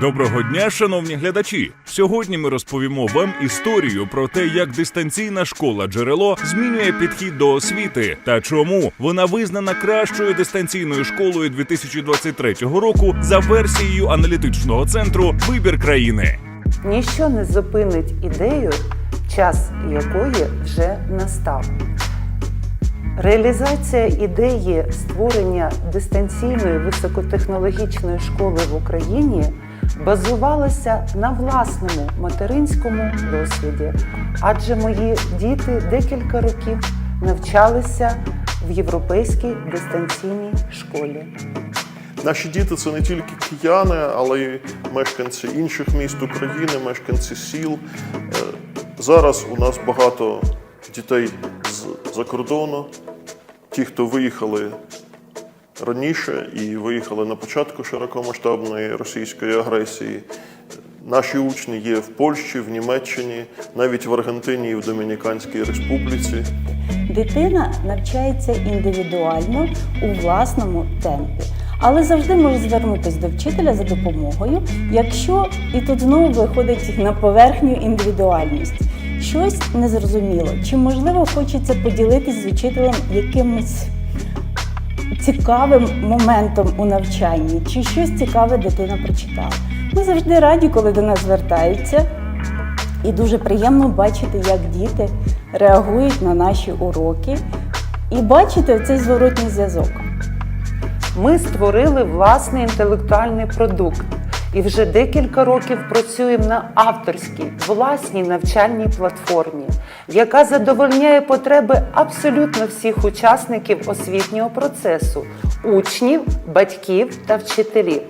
Доброго дня, шановні глядачі! Сьогодні ми розповімо вам історію про те, як дистанційна школа джерело змінює підхід до освіти та чому вона визнана кращою дистанційною школою 2023 року за версією аналітичного центру Вибір країни. Ніщо не зупинить ідею, час якої вже настав. Реалізація ідеї створення дистанційної високотехнологічної школи в Україні базувалася на власному материнському досвіді, адже мої діти декілька років навчалися в європейській дистанційній школі. Наші діти це не тільки кияни, але й мешканці інших міст України, мешканці сіл. Е, Зараз у нас багато дітей з-за кордону, ті, хто виїхали раніше і виїхали на початку широкомасштабної російської агресії. Наші учні є в Польщі, в Німеччині, навіть в Аргентині і в Домініканській Республіці. Дитина навчається індивідуально у власному темпі, але завжди може звернутися до вчителя за допомогою, якщо і тут знову виходить на поверхню індивідуальність. Щось незрозуміло, чи можливо хочеться поділитись з учителем якимось цікавим моментом у навчанні, чи щось цікаве дитина прочитала. Ми завжди раді, коли до нас звертаються. І дуже приємно бачити, як діти реагують на наші уроки, і бачити цей зворотній зв'язок. Ми створили власний інтелектуальний продукт і вже декілька років працюємо на авторській власній навчальній платформі, яка задовольняє потреби абсолютно всіх учасників освітнього процесу учнів, батьків та вчителів.